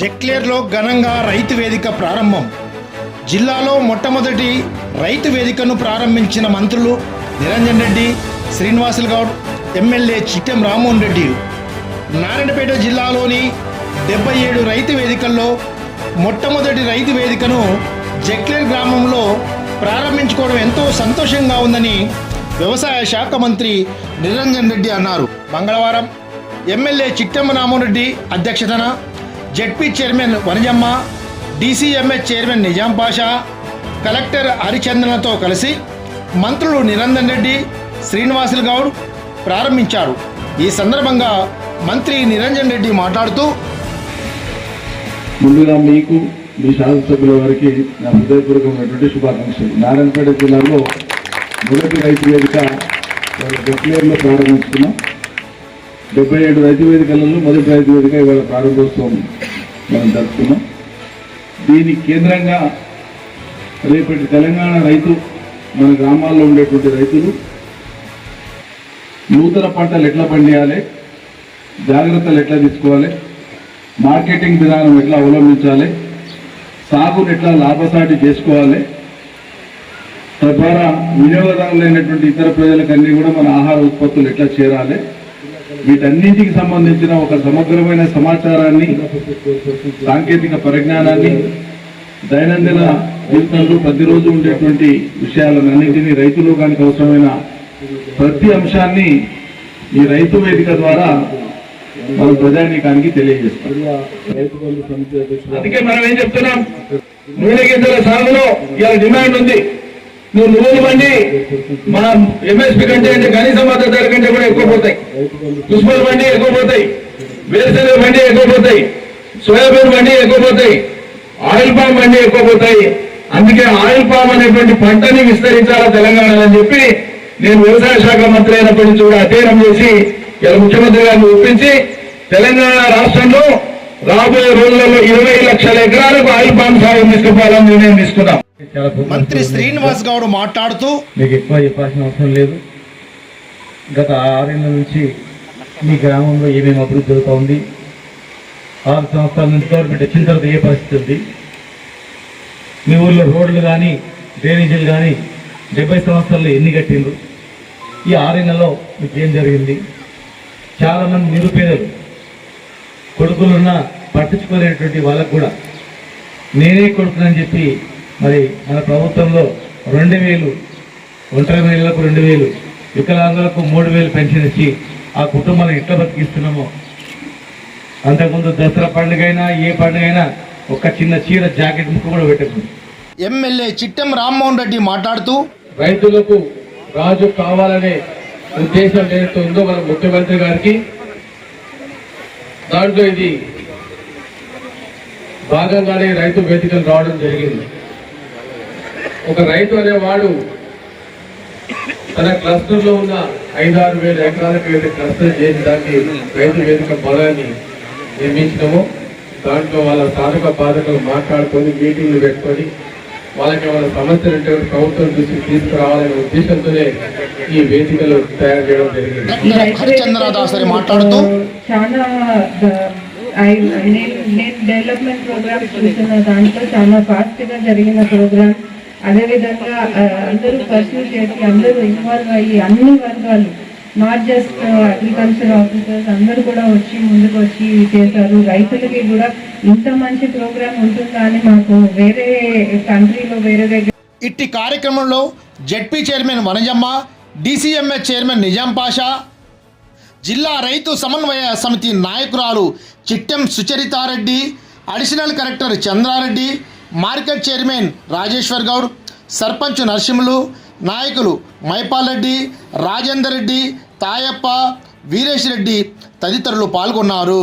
జెక్లేర్లో ఘనంగా రైతు వేదిక ప్రారంభం. జిల్లాలో మొట్టమొదటి రైతు వేదికను ప్రారంభించిన మంత్రులు నిరంజన్ రెడ్డి శ్రీనివాసులు గౌడ్ ఎమ్మెల్యే చిట్టెం రామ్మోహన్ రెడ్డి. నారాయణపేట జిల్లాలోని డెబ్బై ఏడు రైతు వేదికల్లో మొట్టమొదటి రైతు వేదికను జక్లేర్ గ్రామంలో ప్రారంభించుకోవడం ఎంతో సంతోషంగా ఉందని వ్యవసాయ శాఖ మంత్రి నిరంజన్ రెడ్డి అన్నారు. మంగళవారం ఎమ్మెల్యే చిట్టెమ్మ రామోరెడ్డి అధ్యక్షతన ZP chairman Vanajamma DCMS chairman Nizam Pasha collector హరిచంద్రన్తో కలిసి మంత్రులు నిరంజన్ రెడ్డి శ్రీనివాసులు గౌడ్ ప్రారంభించారు. ఈ సందర్భంగా మంత్రి నిరంజన్ రెడ్డి మాట్లాడుతూ ముందుగా మీకు మీ శాసనసభ్యుల వారికి నా హృదయపూర్వకమైనటువంటి శుభాకాంక్షలు. నారాయణపేట జిల్లాలో మొదటి రైతు వేదిక డెక్లేర్లో ప్రారంభించుకున్నాం. డెబ్బై ఏడు రైతు వేదికలలో మొదటి రైతు వేదిక ఇవాళ ప్రారంభోత్సవం మనం జరుపుకున్నాం దీని కేంద్రంగా రేపటి తెలంగాణ రైతు మన గ్రామాల్లో ఉండేటువంటి రైతులు నూతన పంటలు ఎట్లా పండియాలి జాగ్రత్తలు ఎట్లా తీసుకోవాలి మార్కెటింగ్ విధానం ఎట్లా అవలంబించాలి సాగును ఎట్లా లాభసాటి చేసుకోవాలి తద్వారా వినియోగదారులైనటువంటి ఇతర ప్రజలకన్నీ కూడా మన ఆహార ఉత్పత్తులు ఎట్లా చేరాలి వీటన్నింటికి సంబంధించిన ఒక సమగ్రమైన సమాచారాన్ని సాంకేతిక పరిజ్ఞానాన్ని దైనందిన జీవితంలో ప్రతిరోజు ఉండేటువంటి విషయాలన్నింటినీ రైతు లోకానికి అవసరమైన ప్రతి అంశాన్ని ఈ రైతు వేదిక ద్వారా మనం ప్రజానీకానికి తెలియజేస్తాం. అందుకే మనం ఏం చెప్తున్నాం? నూనె గింజల సాగులో ఇలా డిమాండ్ ఉంది. నువ్వు నువ్వులు బండి మన ఎంఎస్పీ కంటే అంటే కనీస మద్దతు ధర కంటే కూడా ఎక్కువ పోతాయి. పుష్పల బండి ఎక్కువ పోతాయి. వేరుశనగ బండి ఎక్కువ పోతాయి. సోయాబీన్ బండి ఎక్కువ పోతాయి. ఆయిల్ పామ్ బండి ఎక్కువ పోతాయి. అందుకే ఆయిల్ పామ్ అనేటువంటి పంటని విస్తరించాలా తెలంగాణ అని చెప్పి నేను వ్యవసాయ శాఖ మంత్రి అయినప్పటి నుంచి కూడా అధ్యయనం చేసి ఇలా ముఖ్యమంత్రి గారిని ఒప్పించి తెలంగాణ రాష్ట్రంలో రాబోయే రోజులలో ఇరవై లక్షల ఎకరాలకు ఆయిల్ పామ్ సాగు తీసుకుపోవాలని నిర్ణయం తీసుకున్నాం. మంత్రి శ్రీనివాస్ గౌడ్ మాట్లాడుతూ మీకు ఎక్కువ చెప్పాల్సిన అవసరం లేదు. గత ఆరేళ్ళ నుంచి మీ గ్రామంలో ఏమేమి అభివృద్ధి అవుతా ఉంది? ఆరు సంవత్సరాల నుంచి గవర్నమెంట్ వచ్చిన తర్వాత ఏ పరిస్థితి ఉంది? మీ ఊర్లో రోడ్లు కానీ డ్రైనేజీలు కానీ డెబ్బై సంవత్సరాల్లో ఎన్ని కట్టిండ్రు? ఈ ఆరేళ్ళలో మీకు ఏం జరిగింది? చాలామంది నిరుపేదలు కొడుకులున్న పట్టించుకోలేనటువంటి వాళ్ళకు కూడా నేనే కొడుకునని చెప్పి మరి మన ప్రభుత్వంలో రెండు వేలు ఒంటరి మహిళలకు రెండు వేలు వికలాంగులకు మూడు వేలు పెన్షన్ ఇచ్చి ఆ కుటుంబాలను ఎట్లా బతికిస్తున్నామో? అంతకుముందు దసరా పండుగ అయినా ఏ పండుగ అయినా ఒక చిన్న చీర జాకెట్ ముక్క కూడా పెట్టదు ఎమ్మెల్యే చిట్టెం రామ్మోహన్ రెడ్డి మాట్లాడుతూ రైతులకు రాజు కావాలనే ఉద్దేశం ఏదైతే ఉందో మన ముఖ్యమంత్రి గారికి దాంట్లో ఇది భాగంగానే రైతు వేదికలు రావడం జరిగింది. ఒక రైతు అనేవాడు తన క్లస్టర్లో ఉన్న ఐదారు వేల ఎకరాలకు ఏదైతే క్లస్టర్ చేసి దాన్ని రైతు వేదిక పొలాన్ని నిర్మించినామో. దాంట్లో వాళ్ళ సాధక బాధకులు మాట్లాడుకొని మీటింగ్లు పెట్టుకొని వాళ్ళకి వాళ్ళ సమస్యలు ఉంటే ప్రభుత్వం దృష్టికి తీసుకురావాలనే ఉద్దేశంతోనే ఈ వేదికలు తయారు చేయడం జరిగింది. మాట్లాడుతూ చాలా ద- ఐ- నేను నేను డెవలప్మెంట్ ప్రోగ్రామ్ చూసిన దాంట్లో చాలా ఫాస్ట్గా జరిగిన ప్రోగ్రామ్. అదేవిధంగా అందరూ పర్సూ చేసి అందరూ ఇన్వాల్వ్ అయ్యి అన్ని వర్గాలు నాట్ జస్ట్ అగ్రికల్చర్ ఆఫీసర్స్ అందరూ కూడా వచ్చి ముందుకు వచ్చి చేశారు. రైతులకి కూడా ఇంత మంచి ప్రోగ్రామ్ ఉంటుందా అని మాకు వేరే కంట్రీలో వేరే దగ్గర ఇట్టి కార్యక్రమంలో ZP chairman Vanajamma DCMS chairman Nizam Pasha జిల్లా రైతు సమన్వయ సమితి నాయకురాలు Chittem Sucharitha Reddy additional collector Chandra Reddy market chairman Rajeshwar Goud sarpanch Narasimhulu నాయకులు మైపాల్ రెడ్డి రాజేందర్ రెడ్డి తాయప్ప వీరేష్ రెడ్డి తదితరులు పాల్గొన్నారు.